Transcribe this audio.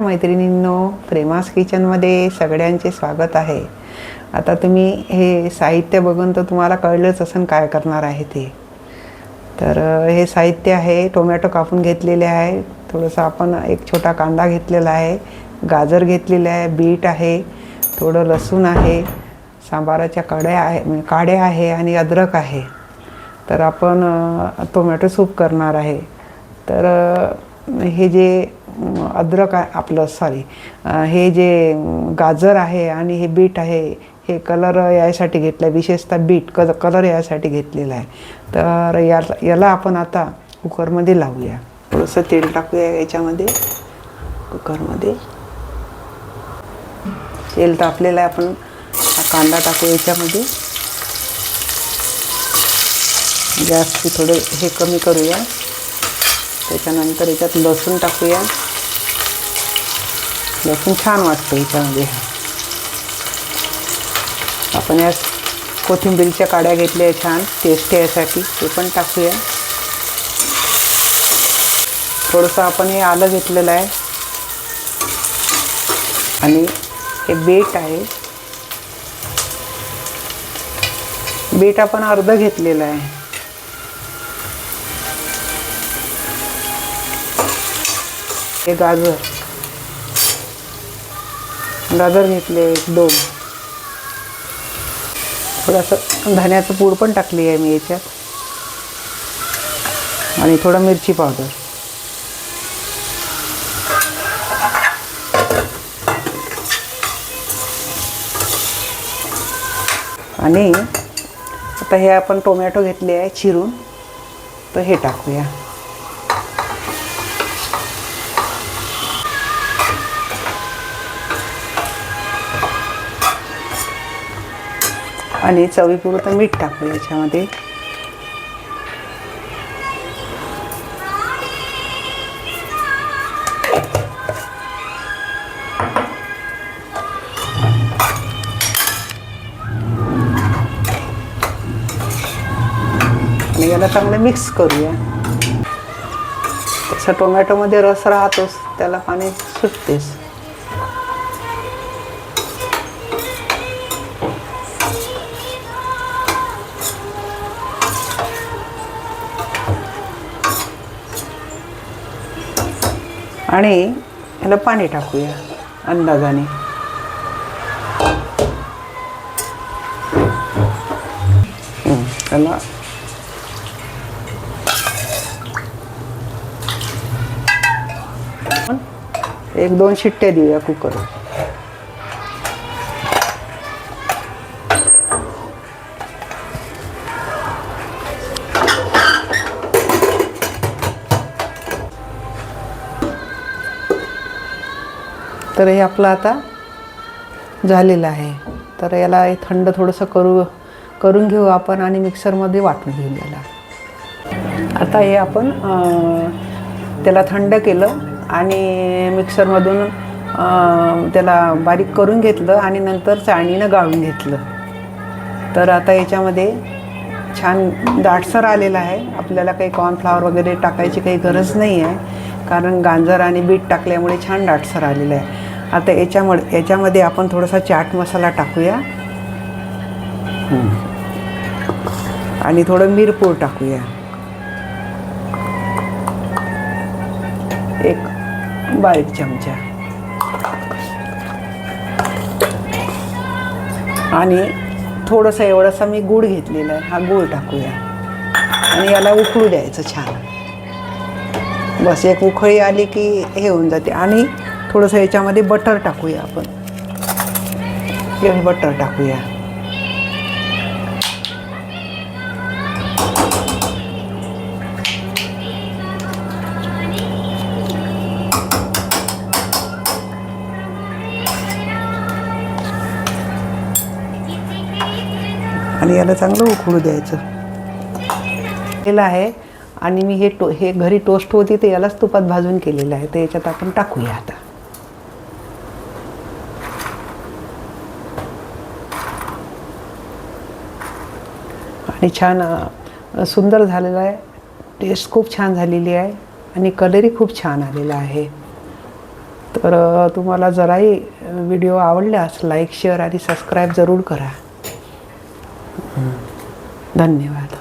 मैत्रिणींनो प्रेमास किचनमध्ये सगळ्यांचे स्वागत आहे. आता तुम्ही हे साहित्य बघून तर तुम्हाला कळलंच असेल काय करणार आहे ते. तर हे साहित्य आहे टोमॅटो कापून घेतलेले आहे. थोडंसं आपण एक छोटा कांदा घेतलेला आहे गाजर घेतलेले आहे बीट आहे थोडं लसूण आहे सांबाराच्या कड्या आहे म्हणजे काड्या आहे आणि अद्रक आहे. तर आपण टोमॅटो सूप करणार आहे. तर हे जे अद्रक आहे आपलं सॉरी हे जे गाजर आहे आणि हे बीट आहे हे कलर यासाठी घेतलं आहे विशेषतः बीट क कलर यासाठी घेतलेला आहे. तर या याला आपण आता कुकरमध्ये लावूया. थोडंसं तेल टाकूया याच्यामध्ये कुकरमध्ये. तेल तापलेलं आहे आपण. कांदा टाकू याच्यामध्ये. गॅसची थोडे हे कमी करूया. त्याच्यानंतर याच्यात लसूण टाकूया. लसूण छान वाटतं याच्यामध्ये म्हणजे. आपण या कोथिंबीरच्या काड्या घेतल्या आहे छान टेस्टी यासाठी ते पण टाकूया. थोडंसं आपण हे आलं घेतलेलं आहे. आणि हे बीट आहे. बीट आपण अर्ध घेतलेलं आहे. हे गाजर. गाजर घेतले एक दोन. थोडंसं धण्याचं पूड पण टाकली आहे मी याच्यात. आणि थोडं मिरची पावडर. आणि आता हे आपण टोमॅटो घेतले आहे चिरून. तर हे टाकूया. आणि चवीपुरतं मीठ टाकू याच्यामध्ये. आणि याला चांगलं मिक्स करूया. तसं टोमॅटोमध्ये रस राहतोच त्याला पाणी सुटतेच आणि याला पाणी टाकूया अंदाजाने. त्याला एक दोन शिट्ट्या देऊया कुकर तर हे आपलं आता झालेलं आहे. तर याला हे थंड थोडंसं करू करून घेऊ आपण आणि मिक्सरमध्ये वाटून घेऊ याला. आता हे आपण त्याला थंड केलं आणि मिक्सरमधून त्याला बारीक करून घेतलं आणि नंतर चाळणीनं गाळून घेतलं. तर आता याच्यामध्ये छान दाटसर आलेला आहे. आपल्याला काही कॉर्नफ्लावर वगैरे टाकायची काही गरज नाही आहे. कारण गाजर आणि बीट टाकल्यामुळे छान दाटसर आलेलं आहे. आता याच्यामुळे याच्यामध्ये आपण थोडासा चाट मसाला टाकूया. आणि थोडं मिरपूड टाकूया. एक बारीक चमचा. आणि थोडंसं एवढंसं मी गूळ घेतलेला आहे. हा गूळ टाकूया. आणि याला उकळू द्यायचं छान. बस एक उखळी आली की हे होऊन जाते. आणि थोडंसं याच्यामध्ये बटर टाकूया आपण. बटर टाकूया. आणि याला चांगलं उकळू द्यायचं. केलं आहे. आणि मी हे टो हे घरी टोस्ट होती ते यालाच तुपात भाजून केलेलं आहे. तर याच्यात आपण टाकूया आता. आणि छान सुंदर झालेलं आहे. टेस्ट खूप छान झालेली आहे आणि कलरही खूप छान आलेला आहे. तर तुम्हाला जराही व्हिडिओ आवडल्यास लाईक शेअर आणि सबस्क्राईब जरूर करा. धन्यवाद.